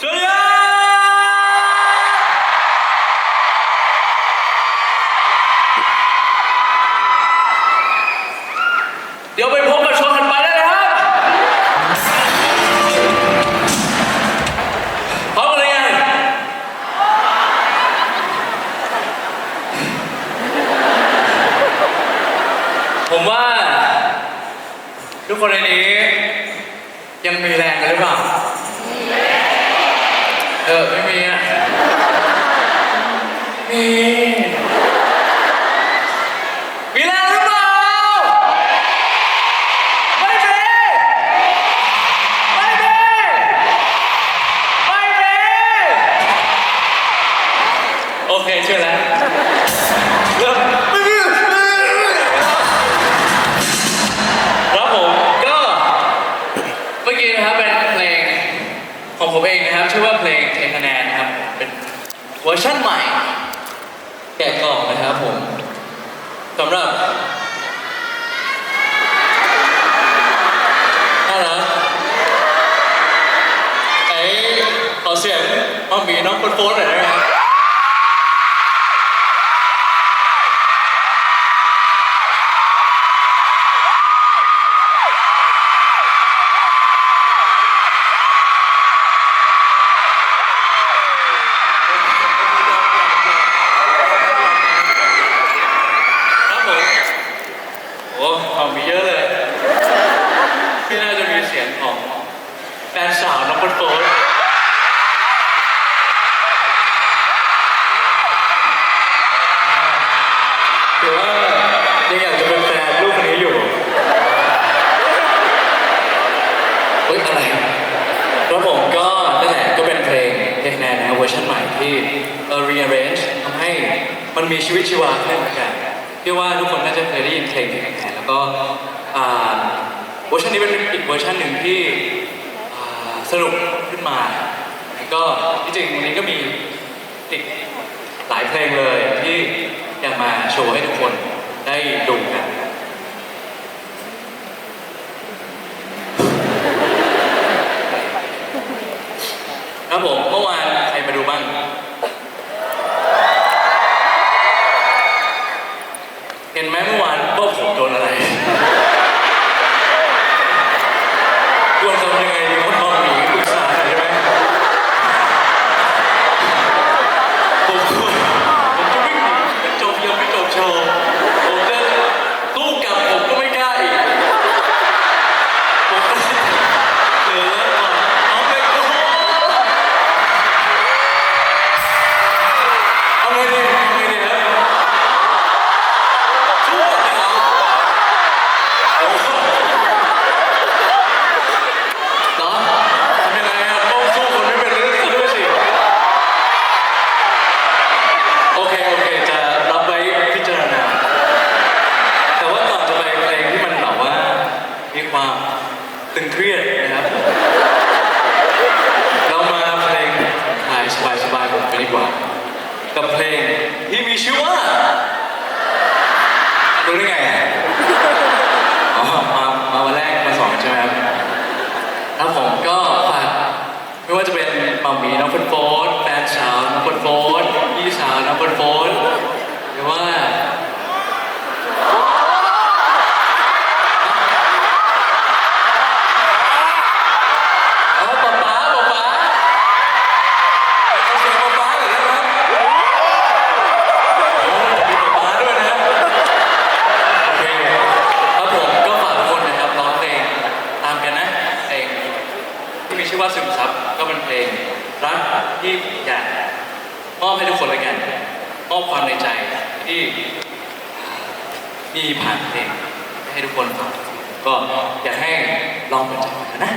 สวัสดีครับเดี๋ยวไปพบกับโชว์ถัดไปได้เลยครับพร้อมกันหรือยังผมว่า ทุกคนในนี้ ยังมีแรงกันหรือเปล่า เออไม่มีอะมีมี นะครับชื่อว่าเพลงเทคะแนนนะครับเป็นเวอร์ชั่นใหม่ แกะกล่องนะครับผมสำหรับน่ารักไอ้ขอเสียงมัมมี่น้องคนโฟนหน่อยได้ไหมครับครับผมโอ้ของมีเยอะเลยที่น่าจะมีเสียงของแฟนสาวน้อง คนโฟนหรือว่ายังอยากจะเป็นแฟนลูกคนนี้อยู่เฮ้ยอะไรแล้วผมก็นั่นแหละก็เป็นเพลงเพลงแนนนะเวอร์ชันใหม่ที่เออ rearrange ทำให้มันมีชีวิตชีวาขึ้นเหมือนกันพี่ว่าทุกคนน่าจะเคยได้ยินเพลงเพลงแนนแล้วก็เวอร์ชันนี้เป็นอีกเวอร์ชันหนึ่งที่ สนุกขึ้นมาแล้วก็ที่จริงวันนี้ก็มีอีกหลายเพลงเลยที่อยากมาโชว์ให้ทุกคนได้ดูกัน ครับผมเมื่อวานใครมาดูบ้าง เห็นไหมเมื่อวานว่าผมโดนอะไรควรทำยังไงดีคนมองหนีปรึกษาหน่อยได้ไหม ผมผมจะวิ่งหนีไปจบยังไม่จบโชว์ผมจะสู้กลับผมก็ไม่กล้าอีกผมก็เหลือก่อนเอาไปก่อนเอาไงดีเอาไงดีครับสู้เลยเอาโอ้โหเหรอทำยังไงอะต้องสู้คนไม่เป็นเรื่องด้วยสิ โอเค โอเค จะรับไว้พิจารณา แต่ว่าก่อนจะไปเพลงที่มันแบบว่า มีความ ตึงเครียดนะครับ เรามาเพลงคลายสบายๆกันดีกว่า กับเพลงที่มีชื่อว่ารู้ได้ไงอ๋อมามาวันแรกมาสองใช่ไหมครับแล้วผมก็ฝากไม่ว่าจะเป็นมัมมี่น้องเฟิร์นโฟนแฟนสาวน้องเฟิร์นโฟนพี่สาวน้องเฟิร์นโฟนหรือว่าป๊าป๊าป๊าป๊าเอาเสียงป๊าป๊าหน่อยได้ไหมโอ้มีป๊าป๊าด้วยนะโอเคครับผมก็ฝากทุกคนนะครับร้องเพลงตามกันนะเพลง ที่มีชื่อว่าซึมซับก็เป็นเพลง รักที่อยากมอบให้ทุกคนเลยกันมอบความในใจที่มีผ่านเพลงให้ทุกคนฟังก็อยากให้ลองเปิดใจกันนะ